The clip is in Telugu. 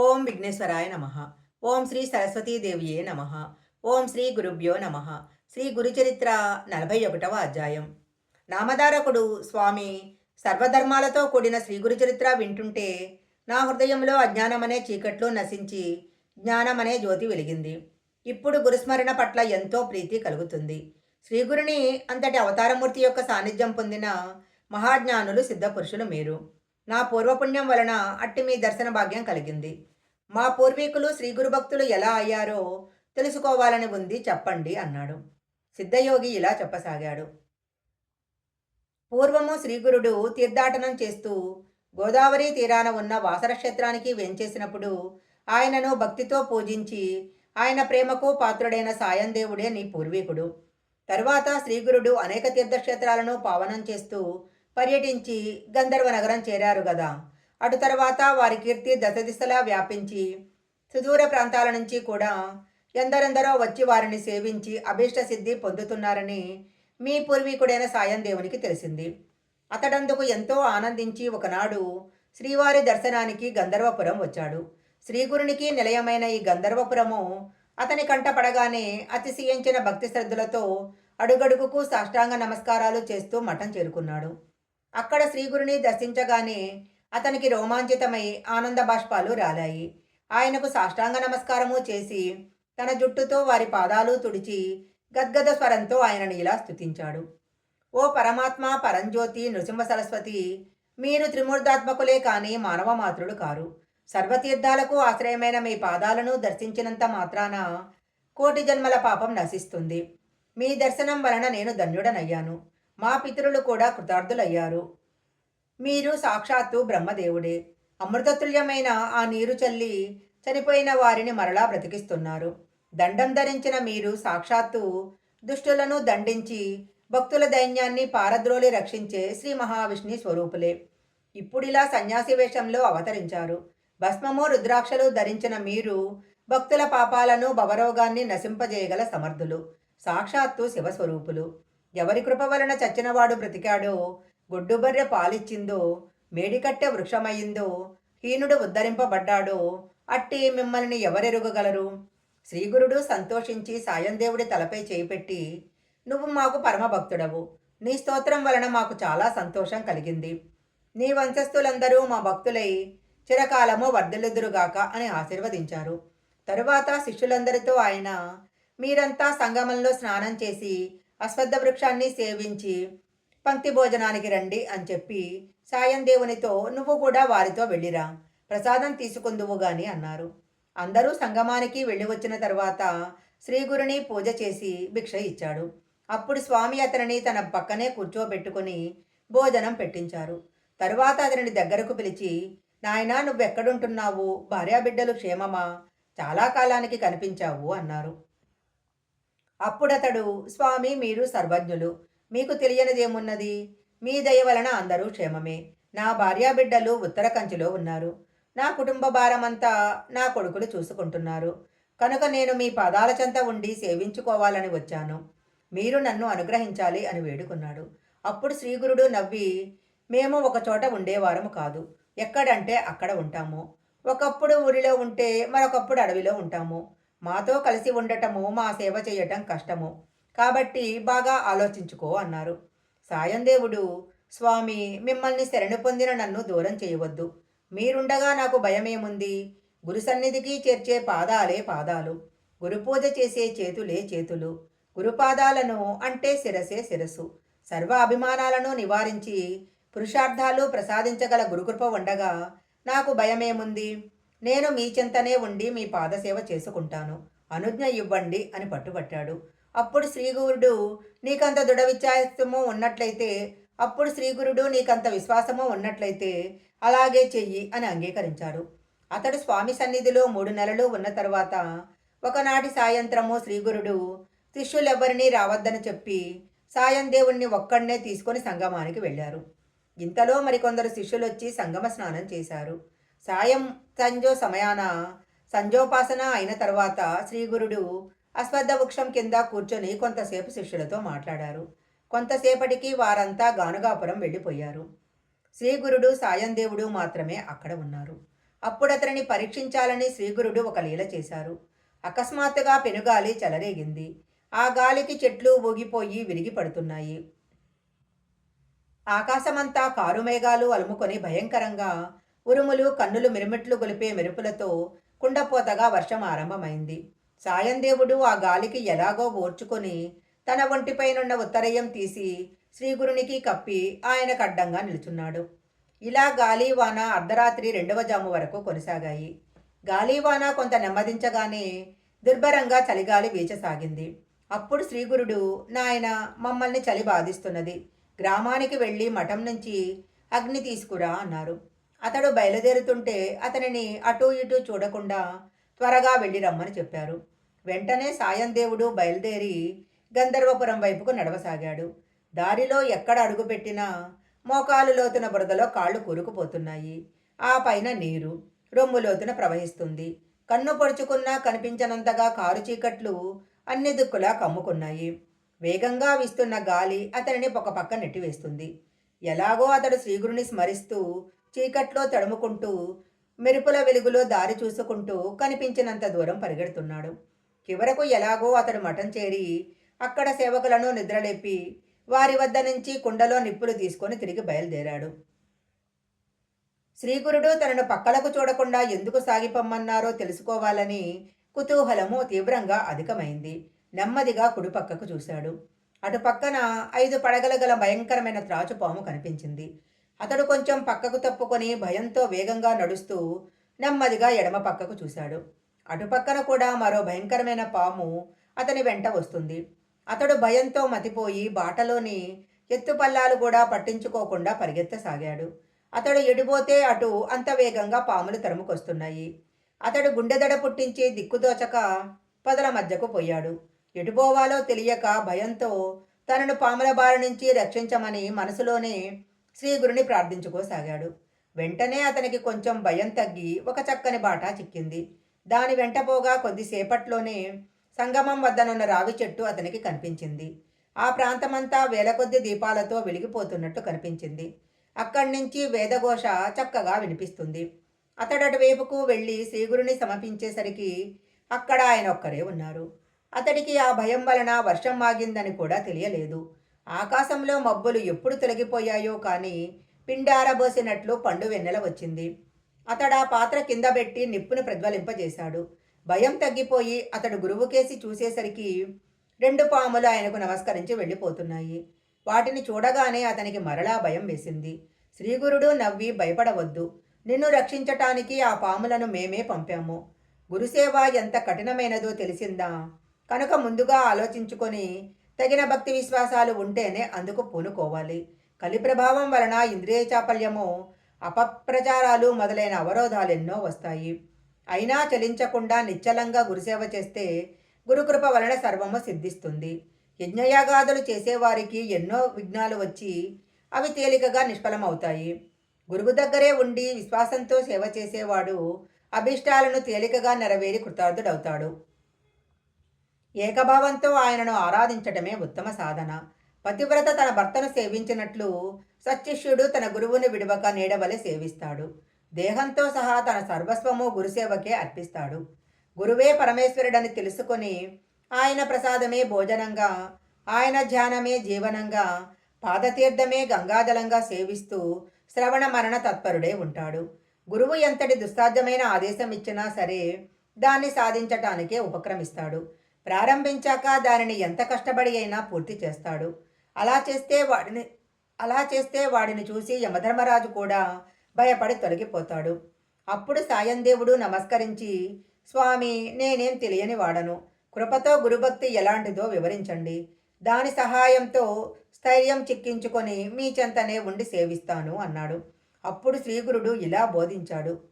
ఓం విఘ్నేశ్వరాయ నమ. ఓం శ్రీ సరస్వతీదేవియే నమ. ఓం శ్రీ గురుభ్యో నమ. శ్రీ గురుచరిత్ర నలభై ఒకటవ అధ్యాయం. నామధారకుడు స్వామి సర్వధర్మాలతో కూడిన శ్రీ గురుచరిత్ర వింటుంటే నా హృదయంలో అజ్ఞానమనే చీకట్లు నశించి జ్ఞానమనే జ్యోతి వెలిగింది. ఇప్పుడు గురుస్మరణ పట్ల ఎంతో ప్రీతి కలుగుతుంది. శ్రీగురుని అంతటి అవతారమూర్తి యొక్క సాన్నిధ్యం పొందిన మహాజ్ఞానులు సిద్ధపురుషులు మీరు. నా పూర్వపుణ్యం వలన అట్టి మీ దర్శన భాగ్యం కలిగింది. మా పూర్వీకులు శ్రీగురు భక్తులు ఎలా అయ్యారో తెలుసుకోవాలని ఉంది చెప్పండి అన్నాడు. సిద్ధయోగి ఇలా చెప్పసాగాడు. పూర్వము శ్రీగురుడు తీర్థాటనం చేస్తూ గోదావరి తీరాన ఉన్న వాసరక్షేత్రానికి వెంచేసినప్పుడు ఆయనను భక్తితో పూజించి ఆయన ప్రేమకు పాత్రుడైన సాయందేవుడే నీ పూర్వీకుడు. తరువాత శ్రీగురుడు అనేక తీర్థక్షేత్రాలను పావనం చేస్తూ పర్యటించి గంధర్వ నగరం చేరారు గదా అటు తర్వాత వారి కీర్తి దశదిశలా వ్యాపించి సుదూర ప్రాంతాల నుంచి కూడా ఎందరెందరో వచ్చి వారిని సేవించి అభీష్ట సిద్ధి పొందుతున్నారని మీ పూర్వీకుడైన సాయం దేవునికి తెలిసింది. అతడందుకు ఎంతో ఆనందించి ఒకనాడు శ్రీవారి దర్శనానికి గంధర్వపురం వచ్చాడు. శ్రీగురునికి నిలయమైన ఈ గంధర్వపురము అతని కంట పడగానే అతిశయించిన భక్తి శ్రద్ధలతో అడుగడుగుకు సాష్టాంగ నమస్కారాలు చేస్తూ మఠం చేరుకున్నాడు. అక్కడ శ్రీగురుని దర్శించగానే అతనికి రోమాంచితమై ఆనంద బాష్పాలు రాలాయి. ఆయనకు సాష్టాంగ నమస్కారము చేసి తన జుట్టుతో వారి పాదాలు తుడిచి గద్గద స్వరంతో ఆయనను ఇలా స్తుతించాడు. ఓ పరమాత్మ పరంజ్యోతి నృసింహ సరస్వతి మీరు త్రిమూర్ధాత్మకులే కానీ మానవ మాతృడు కారు. సర్వతీర్థాలకు ఆశ్రయమైన మీ పాదాలను దర్శించినంత మాత్రాన కోటి జన్మల పాపం నశిస్తుంది. మీ దర్శనం వలన నేను ధన్యుడనయ్యాను. మా పితరులు కూడా కృతార్థులయ్యారు. మీరు సాక్షాత్తు బ్రహ్మదేవుడే. అమృతతుల్యమైన ఆ నీరు చల్లి చనిపోయిన వారిని మరలా బ్రతికిస్తున్నారు. దండం ధరించిన మీరు సాక్షాత్తు దుష్టులను దండించి భక్తుల దైన్యాన్ని పారద్రోలి రక్షించే శ్రీ మహావిష్ణు స్వరూపులే. ఇప్పుడిలా సన్యాసి వేషంలో అవతరించారు. భస్మము రుద్రాక్షలు ధరించిన మీరు భక్తుల పాపాలను భవరోగాన్ని నశింపజేయగల సమర్థులు. సాక్షాత్తు శివస్వరూపులు. ఎవరి కృప వలన చచ్చినవాడు బ్రతికాడో గొడ్డుబర్రె పాలిచ్చిందో మేడికట్టె వృక్షమయ్యిందో హీనుడు ఉద్ధరింపబడ్డాడో అట్టి మిమ్మల్ని ఎవరెరుగగలరు? శ్రీగురుడు సంతోషించి సాయందేవుడి తలపై చేయిపెట్టి నువ్వు మాకు పరమభక్తుడవు. నీ స్తోత్రం వలన మాకు చాలా సంతోషం కలిగింది. నీ వంశస్థులందరూ మా భక్తులై చిరకాలము వర్ధలెదురుగాక అని ఆశీర్వదించారు. తరువాత శిష్యులందరితో ఆయన మీరంతా సంగమంలో స్నానం చేసి అశ్వద్ధ వృక్షాన్ని సేవించి పంక్తి భోజనానికి రండి అని చెప్పి సాయం దేవునితో నువ్వు కూడా వారితో వెళ్ళిరా ప్రసాదం తీసుకుందువు గాని అన్నారు. అందరూ సంగమానికి వెళ్ళి వచ్చిన తర్వాత శ్రీగురుని పూజ చేసి భిక్ష ఇచ్చాడు. అప్పుడు స్వామి అతనిని తన పక్కనే కూర్చోబెట్టుకుని భోజనం పెట్టించారు. తరువాత అతనిని దగ్గరకు పిలిచి నాయనా నువ్వెక్కడుంటున్నావు? భార్యాబిడ్డలు క్షేమమా? చాలా కాలానికి కనిపించావు అన్నారు. అప్పుడతడు స్వామి మీరు సర్వజ్ఞులు. మీకు తెలియనిదేమున్నది? మీ దయ వలన అందరూ క్షేమమే. నా భార్యాబిడ్డలు ఉత్తర కంచిలో ఉన్నారు. నా కుటుంబ భారమంతా నా కొడుకులు చూసుకుంటున్నారు. కనుక నేను మీ పాదాల చెంత ఉండి సేవించుకోవాలని వచ్చాను. మీరు నన్ను అనుగ్రహించాలి అని వేడుకున్నాడు. అప్పుడు శ్రీగురుడు నవ్వి మేము ఒక చోట ఉండేవారము కాదు. ఎక్కడంటే అక్కడ ఉంటాము. ఒకప్పుడు ఊరిలో ఉంటే మరొకప్పుడు అడవిలో ఉంటాము. మాతో కలిసి ఉండటము మా సేవ చేయటం కష్టము. కాబట్టి బాగా ఆలోచించుకో అన్నారు. సాయందేవుడు స్వామి మిమ్మల్ని శరణు పొందిన నన్ను దూరం చేయవద్దు. మీరుండగా నాకు భయమేముంది? గురు సన్నిధికి చేర్చే పాదాలే పాదాలు. గురుపూజ చేసే చేతులే చేతులు. గురుపాదాలను అంటే శిరసే శిరస్సు. సర్వ అభిమానాలను నివారించి పురుషార్థాలు ప్రసాదించగల గురుకృప ఉండగా నాకు భయమేముంది? నేను మీ చెంతనే ఉండి మీ పాదసేవ చేసుకుంటాను. అనుజ్ఞ ఇవ్వండి అని పట్టుబట్టాడు. అప్పుడు శ్రీగురుడు నీకంత దృఢ ఉన్నట్లయితే అప్పుడు శ్రీగురుడు నీకంత విశ్వాసము ఉన్నట్లయితే అలాగే చెయ్యి అని అంగీకరించాడు. అతడు స్వామి సన్నిధిలో మూడు నెలలు ఉన్న తర్వాత ఒకనాటి సాయంత్రము శ్రీగురుడు శిష్యులెవ్వరినీ రావద్దని చెప్పి సాయం దేవుణ్ణి ఒక్కడనే తీసుకొని సంగమానికి వెళ్ళారు. ఇంతలో మరికొందరు శిష్యులు వచ్చి సంగమ స్నానం చేశారు. సాయం సంజో సమయాన సంజోపాసన అయిన తర్వాత శ్రీగురుడు అశ్వద్ధ వృక్షం కింద కూర్చొని కొంతసేపు శిష్యులతో మాట్లాడారు. కొంతసేపటికి వారంతా గానుగాపురం వెళ్ళిపోయారు. శ్రీగురుడు సాయందేవుడు మాత్రమే అక్కడ ఉన్నారు. అప్పుడు అతనిని పరీక్షించాలని శ్రీగురుడు ఒక లీల చేశారు. అకస్మాత్తుగా పెనుగాలి చెలరేగింది. ఆ గాలికి చెట్లు ఊగిపోయి విరిగి పడుతున్నాయి ఆకాశమంతా కారుమేఘాలు అలుముకొని భయంకరంగా ఉరుములు కన్నులు మిరుమిట్లు గొలిపే మెరుపులతో కుండపోతగా వర్షం ఆరంభమైంది. సాయందేవుడు ఆ గాలికి ఎలాగో ఓర్చుకొని తన ఒంటిపైనున్న ఉత్తరయం తీసి శ్రీగురునికి కప్పి ఆయనకు అడ్డంగా నిలుచున్నాడు. ఇలా గాలివాన అర్ధరాత్రి రెండవ జాము వరకు కొనసాగాయి. గాలివాన కొంత నెమ్మదించగానే దుర్భరంగా చలిగాలి వీచసాగింది. అప్పుడు శ్రీగురుడు నాయన మమ్మల్ని చలి బాధిస్తున్నది. గ్రామానికి వెళ్ళి మఠం నుంచి అగ్ని తీసుకురా అన్నారు. అతడు బయలుదేరుతుంటే అతనిని అటూ ఇటూ చూడకుండా త్వరగా వెళ్ళి రమ్మని చెప్పారు. వెంటనే సాయందేవుడు బయలుదేరి గంధర్వపురం వైపుకు నడవసాగాడు. దారిలో ఎక్కడ అడుగుపెట్టినా మోకాలు లోతున బురదలో కాళ్ళు కూరుకుపోతున్నాయి. ఆ పైన నీరు రొమ్ము లోతున ప్రవహిస్తుంది. కన్ను పొడుచుకున్నా కనిపించనంతగా కారు చీకట్లు అన్ని దిక్కులా కమ్ముకున్నాయి. వేగంగా వీస్తున్న గాలి అతనిని ఒక పక్క నెట్టివేస్తుంది. ఎలాగో అతడు శ్రీగురుని స్మరిస్తూ చీకట్లో తడుముకుంటూ మెరుపుల వెలుగులో దారి చూసుకుంటూ కనిపించినంత దూరం పరిగెడుతున్నాడు. చివరకు ఎలాగో అతడు మఠం చేరి అక్కడ సేవకులను నిద్రలేపి వారి వద్ద నుంచి కుండలో నిప్పులు తీసుకొని తిరిగి బయలుదేరాడు. శ్రీగురుడు తనను పక్కలకు చూడకుండా ఎందుకు సాగిపమ్మన్నారో తెలుసుకోవాలని కుతూహలము తీవ్రంగా అధికమైంది. నెమ్మదిగా కుడిపక్కకు చూశాడు. అటు పక్కన ఐదు పడగల గల భయంకరమైన త్రాచుపాము కనిపించింది. అతడు కొంచెం పక్కకు తప్పుకొని భయంతో వేగంగా నడుస్తూ నెమ్మదిగా ఎడమ పక్కకు చూశాడు. అటుపక్కన కూడా మరో భయంకరమైన పాము అతని వెంట వస్తుంది. అతడు భయంతో మతిపోయి బాటలోని ఎత్తుపల్లాలు కూడా పట్టించుకోకుండా పరిగెత్తసాగాడు. అతడు ఎడిపోతే అటు అంత వేగంగా పాములు తరుముకొస్తున్నాయి. అతడు గుండెదడ పుట్టించి దిక్కుదోచక పదల మధ్యకు పోయాడు. ఎటుపోవాలో తెలియక భయంతో తనను పాముల బారి నుంచి రక్షించమని మనసులోనే శ్రీగురుని ప్రార్థించుకోసాగాడు. వెంటనే అతనికి కొంచెం భయం తగ్గి ఒక చక్కని బాట చిక్కింది. దాని వెంట పోగా కొద్దిసేపట్లోనే సంగమం వద్దనున్న రావి చెట్టు అతనికి కనిపించింది. ఆ ప్రాంతమంతా వేలకొద్ది దీపాలతో వెలిగిపోతున్నట్టు కనిపించింది. అక్కడి నుంచి వేదఘోష చక్కగా వినిపిస్తుంది. అతడు వైపుకు వెళ్ళి శ్రీగురుని సమర్పించేసరికి అక్కడ ఆయన ఒక్కరే ఉన్నారు. అతడికి ఆ భయం వలన వర్షం ఆగిందని కూడా తెలియలేదు. ఆకాశంలో మబ్బులు ఎప్పుడు తొలగిపోయాయో కానీ పిండారబోసినట్లు పండు వెన్నెల వచ్చింది. అతడు ఆ పాత్ర కింద పెట్టి నిప్పును ప్రజ్వలింపజేశాడు. భయం తగ్గిపోయి అతడు గురువుకేసి చూసేసరికి రెండు పాములు ఆయనకు నమస్కరించి వెళ్ళిపోతున్నాయి. వాటిని చూడగానే అతనికి మరలా భయం వేసింది. శ్రీగురుడు నవ్వి భయపడవద్దు. నిన్ను రక్షించటానికి ఆ పాములను మేమే పంపాము. గురుసేవ ఎంత కఠినమైనదో తెలిసిందా? కనుక ముందుగా ఆలోచించుకొని తగిన భక్తి విశ్వాసాలు ఉంటేనే అందుకు పూనుకోవాలి. కలి ప్రభావం వలన ఇంద్రియ చాపల్యము అపప్రచారాలు మొదలైన అవరోధాలు ఎన్నో వస్తాయి. అయినా చలించకుండా నిశ్చలంగా గురుసేవ చేస్తే గురుకృప వలన సర్వము సిద్ధిస్తుంది. యజ్ఞయాగాదులు చేసేవారికి ఎన్నో విఘ్నాలు వచ్చి అవి తేలికగా నిష్ఫలమవుతాయి. గురువు దగ్గరే ఉండి విశ్వాసంతో సేవ చేసేవాడు అభిష్టాలను తేలికగా నెరవేరి కృతార్థుడవుతాడు. ఏకభావంతో ఆయనను ఆరాధించటమే ఉత్తమ సాధన. పతివ్రత తన భర్తను సేవించినట్లు సత్యష్యుడు తన గురువుని విడవక నీడవలె సేవిస్తాడు. దేహంతో సహా తన సర్వస్వము గురుసేవకే అర్పిస్తాడు. గురువే పరమేశ్వరుడని తెలుసుకొని ఆయన ప్రసాదమే భోజనంగా ఆయన ధ్యానమే జీవనంగా పాదతీర్థమే గంగాజలంగా సేవిస్తూ శ్రవణ మరణ తత్పరుడే ఉంటాడు. గురువు ఎంతటి దుస్సాధ్యమైన ఆదేశం ఇచ్చినా సరే దాన్ని సాధించటానికే ఉపక్రమిస్తాడు. ప్రారంభించాక దానిని ఎంత కష్టపడి అయినా పూర్తి చేస్తాడు. అలా చేస్తే వాడిని అలా చేస్తే వాడిని చూసి యమధర్మరాజు కూడా భయపడి తొలగిపోతాడు. అప్పుడు సాయందేవుడు నమస్కరించి స్వామి నేనేం తెలియని వాడను. కృపతో గురుభక్తి ఎలాంటిదో వివరించండి. దాని సహాయంతో స్థైర్యం చిక్కించుకొని మీ చెంతనే ఉండి సేవిస్తాను అన్నాడు. అప్పుడు శ్రీగురుడు ఇలా బోధించాడు.